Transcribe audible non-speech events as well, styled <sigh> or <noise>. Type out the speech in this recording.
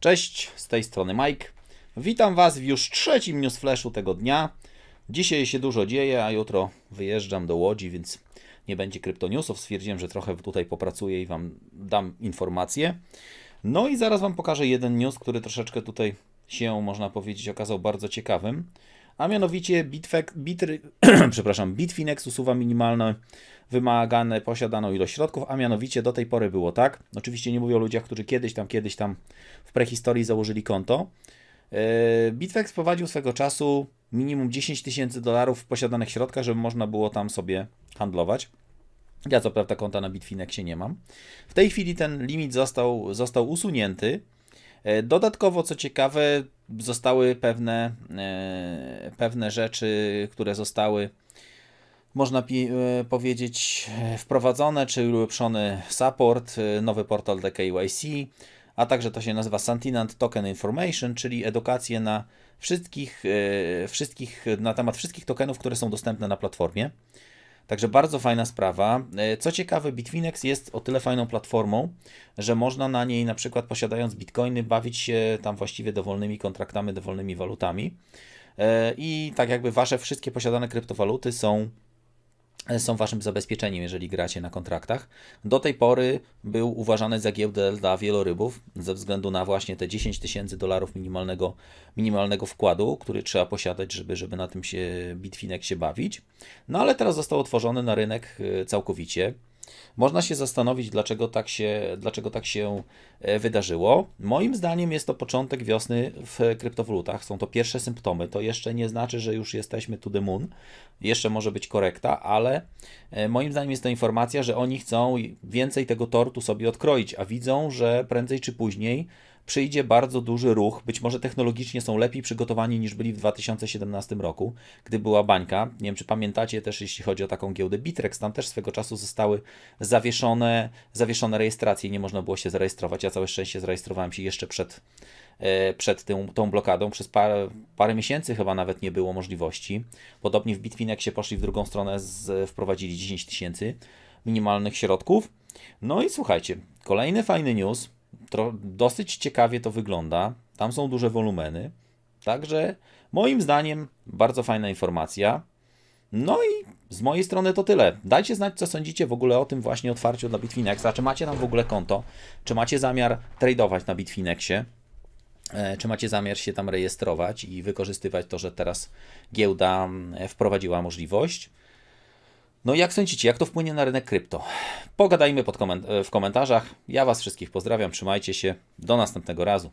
Cześć, z tej strony Mike. Witam Was w już trzecim newsflashu tego dnia. Dzisiaj się dużo dzieje, a jutro wyjeżdżam do Łodzi, więc nie będzie kryptonewsów. Stwierdziłem, że trochę tutaj popracuję i Wam dam informacje. No i zaraz Wam pokażę jeden news, który troszeczkę tutaj się, można powiedzieć, okazał bardzo ciekawym. A mianowicie Bitfek, Bit, <clears throat> przepraszam, Bitfinex usuwa minimalne wymagane posiadaną ilość środków, a mianowicie do tej pory było tak. Oczywiście nie mówię o ludziach, którzy kiedyś tam, kiedyś tam w prehistorii założyli konto. E, Bitfex prowadził swego czasu minimum 10 tysięcy dolarów w posiadanych środkach, żeby można było tam sobie handlować. Ja co prawda konta na Bitfinexie nie mam. W tej chwili ten limit został, został usunięty. E, dodatkowo, co ciekawe, zostały pewne, e, pewne rzeczy, które zostały, można powiedzieć, wprowadzone, czyli ulepszony support, nowy portal DKYC, a także to się nazywa Sentinant Token Information, czyli edukację na wszystkich, e, wszystkich, na temat wszystkich tokenów, które są dostępne na platformie. Także bardzo fajna sprawa. E, co ciekawe, Bitfinex jest o tyle fajną platformą, że można na niej na przykład posiadając bitcoiny bawić się tam właściwie dowolnymi kontraktami, dowolnymi walutami. E, I tak jakby wasze wszystkie posiadane kryptowaluty są są waszym zabezpieczeniem, jeżeli gracie na kontraktach. Do tej pory był uważany za giełdę dla wielorybów, ze względu na właśnie te 10 tysięcy dolarów minimalnego, minimalnego wkładu, który trzeba posiadać, żeby, żeby na tym się Bitfinex się bawić. No ale teraz został otworzony na rynek e, całkowicie. Można się zastanowić, dlaczego tak się, dlaczego tak się e, wydarzyło. Moim zdaniem jest to początek wiosny w kryptowalutach. Są to pierwsze symptomy. To jeszcze nie znaczy, że już jesteśmy to the moon. Jeszcze może być korekta, ale e, moim zdaniem jest to informacja, że oni chcą więcej tego tortu sobie odkroić, a widzą, że prędzej czy później przyjdzie bardzo duży ruch. Być może technologicznie są lepiej przygotowani niż byli w 2017 roku, gdy była bańka. Nie wiem, czy pamiętacie też, jeśli chodzi o taką giełdę Bitrex, tam też swego czasu zostały zawieszone, zawieszone rejestracje, nie można było się zarejestrować. Ja całe szczęście zarejestrowałem się jeszcze przed, e, przed tą, blokadą. Przez parę, parę miesięcy chyba nawet nie było możliwości. Podobnie w Bitfinexie poszli w drugą stronę, z, wprowadzili 10 tysięcy minimalnych środków. No i słuchajcie, kolejny fajny news tro, dosyć ciekawie to wygląda. Tam są duże wolumeny. Także moim zdaniem bardzo fajna informacja. No i z mojej strony to tyle. Dajcie znać, co sądzicie w ogóle o tym właśnie otwarciu dla Bitfinexa. Czy macie tam w ogóle konto? Czy macie zamiar tradować na Bitfinexie? E, czy macie zamiar się tam rejestrować i wykorzystywać to, że teraz giełda mm, wprowadziła możliwość? No jak sądzicie, jak to wpłynie na rynek krypto? Pogadajmy pod koment w komentarzach. Ja Was wszystkich pozdrawiam, trzymajcie się. Do następnego razu.